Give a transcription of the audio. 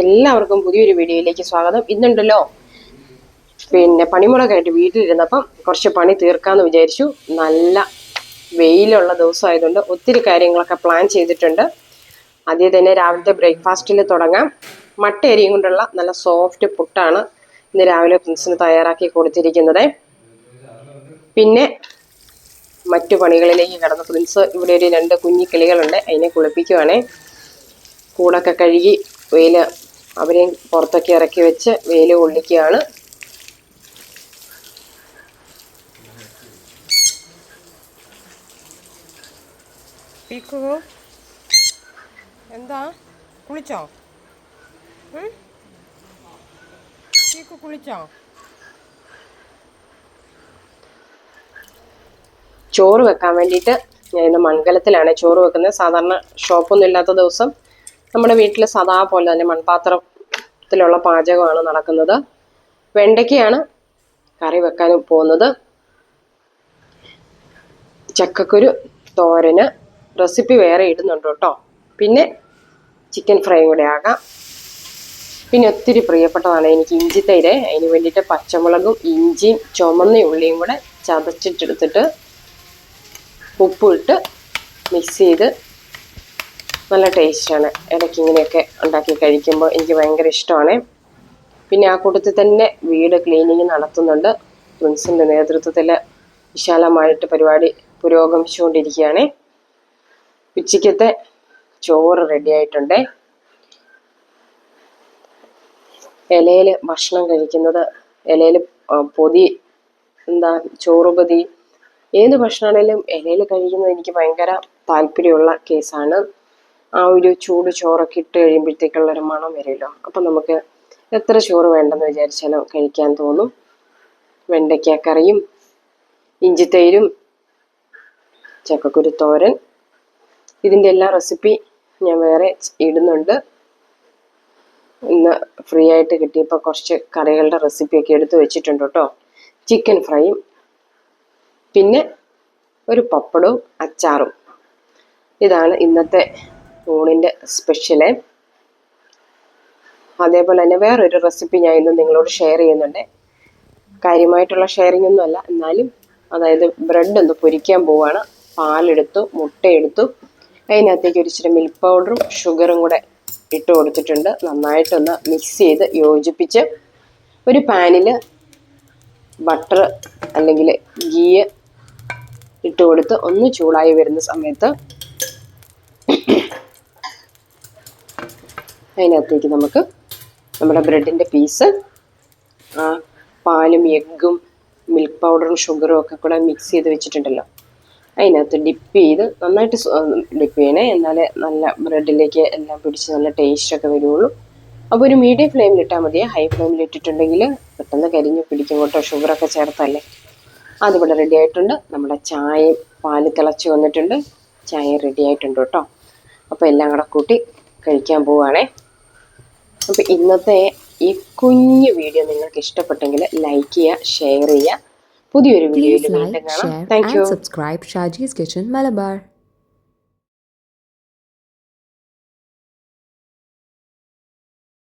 എല്ലാവർക്കും പുതിയൊരു വീഡിയോയിലേക്ക് സ്വാഗതം. ഇന്നുണ്ടല്ലോ പിന്നെ പണിമുളകായിട്ട് വീട്ടിലിരുന്നപ്പം കുറച്ച് പണി തീർക്കാന്ന് വിചാരിച്ചു. നല്ല വെയിലുള്ള ദിവസമായതുകൊണ്ട് ഒത്തിരി കാര്യങ്ങളൊക്കെ പ്ലാൻ ചെയ്തിട്ടുണ്ട്. ആദ്യം തന്നെ രാവിലത്തെ ബ്രേക്ക്ഫാസ്റ്റിൽ തുടങ്ങാം. മട്ട അരിയും കൊണ്ടുള്ള നല്ല സോഫ്റ്റ് പുട്ടാണ് ഇന്ന് രാവിലെ പ്രിൻസിന് തയ്യാറാക്കി കൊടുത്തിരിക്കുന്നത്. പിന്നെ മറ്റു പണികളിലേക്ക് കടന്നു പ്രിൻസ് ഇവിടെ ഒരു രണ്ട് കുഞ്ഞി കിളികളുണ്ട്. അതിനെ കുളിപ്പിക്കുവാണേ. കൂടൊക്കെ കഴുകി വെയിൽ അവരെയും പുറത്തൊക്കെ ഇറക്കി വെച്ച് വെയിൽ കൊള്ളിക്കുകയാണ്. എന്താ? കുളിച്ചോ? കുളിച്ചോ? ചോറ് വെക്കാൻ വേണ്ടിയിട്ട് ഞാൻ ഇന്ന് മൺകലത്തിലാണ്. ചോറ് വെക്കുന്നത് സാധാരണ ഷോപ്പൊന്നും ഇല്ലാത്ത ദിവസം. നമ്മുടെ വീട്ടിൽ സദാ പോലെ തന്നെ മൺപാത്രത്തിലുള്ള പാചകമാണ് നടക്കുന്നത്. വെണ്ടയ്ക്കയാണ് കറി വെക്കാൻ പോകുന്നത്. ചക്കക്കുരു തോരന് റെസിപ്പി വേറെ ഇടുന്നുണ്ട് കേട്ടോ. പിന്നെ ചിക്കൻ ഫ്രൈയും കൂടെ ആകാം. പിന്നെ ഒത്തിരി പ്രിയപ്പെട്ടതാണ് എനിക്ക് ഇഞ്ചി തൈര്. അതിന് വേണ്ടിയിട്ട് പച്ചമുളകും ഇഞ്ചിയും ചുമന്ന ഉള്ളിയും കൂടെ ചതച്ചിട്ടെടുത്തിട്ട് ഉപ്പിട്ട് മിക്സ് ചെയ്ത് നല്ല ടേസ്റ്റാണ്. ഇടയ്ക്ക് ഇങ്ങനെയൊക്കെ ഉണ്ടാക്കി കഴിക്കുമ്പോൾ എനിക്ക് ഭയങ്കര ഇഷ്ടമാണ്. പിന്നെ ആ കൂട്ടത്തിൽ തന്നെ വീട് ക്ലീനിങ് നടത്തുന്നുണ്ട്. പ്രിൻസിന്റെ നേതൃത്വത്തിൽ വിശാലമായിട്ട് പരിപാടി പുരോഗമിച്ചുകൊണ്ടിരിക്കുകയാണ്. ഉച്ചയ്ക്കത്തെ ചോറ് റെഡി ആയിട്ടുണ്ട്. ഇലയിൽ ഭക്ഷണം കഴിക്കുന്നത് ഇലയിൽ പൊതി എന്താ ചോറ് പൊതി ഏത് ഭക്ഷണമാണേലും ഇലയിൽ കഴിക്കുന്നത് എനിക്ക് ഭയങ്കര താല്പര്യമുള്ള കേസാണ് ആ ഒരു ചൂട് ചോറൊക്കെ ഇട്ട് കഴിയുമ്പോഴത്തേക്കുള്ള ഒരു മണം വരുമല്ലോ അപ്പം നമുക്ക് എത്ര ചോറ് വേണ്ടെന്ന് വിചാരിച്ചാലും കഴിക്കാൻ തോന്നും. വെണ്ടയ്ക്കക്കറിയും ഇഞ്ചിത്തൈരും ചക്കക്കുരു തോരൻ. ഇതിന്റെ എല്ലാ റെസിപ്പി ഞാൻ വേറെ ഇടുന്നുണ്ട്. ഇന്ന് ഫ്രീ ആയിട്ട് കിട്ടിയപ്പോൾ കുറച്ച് കറികളുടെ റെസിപ്പിയൊക്കെ എടുത്ത് വെച്ചിട്ടുണ്ട് കേട്ടോ. ചിക്കൻ ഫ്രൈയും പിന്നെ ഒരു പപ്പടവും അച്ചാറും. ഇതാണ് ഇന്നത്തെ ഊണിന്റെ സ്പെഷ്യൽ അതേപോലെ തന്നെ വേറൊരു റെസിപ്പി ഞാൻ ഇന്ന് നിങ്ങളോട് ഷെയർ ചെയ്യുന്നുണ്ട്. കാര്യമായിട്ടുള്ള ഷെയറിംഗ് ഒന്നും അല്ല. എന്നാലും അതായത് ബ്രെഡ് ഒന്ന് പൊരിക്കാൻ പോവാണ്. പാലെടുത്തു മുട്ടയെടുത്തു. അതിനകത്തേക്ക് ഒരു ഇച്ചിരി മിൽക്ക് പൗഡറും ഷുഗറും കൂടെ ഇട്ട് കൊടുത്തിട്ടുണ്ട്. നന്നായിട്ടൊന്ന് മിക്സ് ചെയ്ത് യോജിപ്പിച്ച് ഒരു പാനിൽ ബട്ടർ അല്ലെങ്കിൽ ഗീ ഇട്ട് കൊടുത്ത് ഒന്ന് ചൂടായി വരുന്ന സമയത്ത് അതിനകത്തേക്ക് നമുക്ക് നമ്മുടെ ബ്രെഡിന്റെ പീസ് ആ പാലും എഗ്ഗും മിൽക്ക് പൗഡറും ഷുഗറും ഒക്കെ കൂടെ മിക്സ് ചെയ്ത് വെച്ചിട്ടുണ്ടല്ലോ. അതിനകത്ത് ഡിപ്പ് ചെയ്ത് നന്നായിട്ട് ഡിപ്പ് ചെയ്യണേ. എന്നാലേ നല്ല ബ്രെഡിലേക്ക് എല്ലാം പിടിച്ച് നല്ല ടേസ്റ്റൊക്കെ വരുള്ളൂ അപ്പോൾ ഒരു മീഡിയം ഫ്ലെയിമിൽ ഇട്ടാൽ മതി. ഹൈ ഫ്ലെയിമിൽ ഇട്ടിട്ടുണ്ടെങ്കിൽ പെട്ടെന്ന് കരിഞ്ഞ് പിടിക്കും കേട്ടോ. ഷുഗറൊക്കെ ചേർത്തല്ലേ. അതിവിടെ റെഡി ആയിട്ടുണ്ട്. നമ്മുടെ ചായ പാൽ തിളച്ച് വന്നിട്ടുണ്ട്. ചായ റെഡി ആയിട്ടുണ്ട് കേട്ടോ. അപ്പോൾ എല്ലാം കൂടെ കൂട്ടി കഴിക്കാൻ പോവുകയാണേ അപ്പോൾ ഇന്നത്തെ ഈ കുഞ്ഞു വീഡിയോ നിങ്ങൾക്ക് ഇഷ്ടപ്പെട്ടെങ്കിൽ ലൈക്ക് ചെയ്യുക ഷെയർ ചെയ്യുക. പുതിയൊരു വീഡിയോയിൽ വീണ്ടും കാണാം. Thank you subscribe Shajee's kitchen Malabar.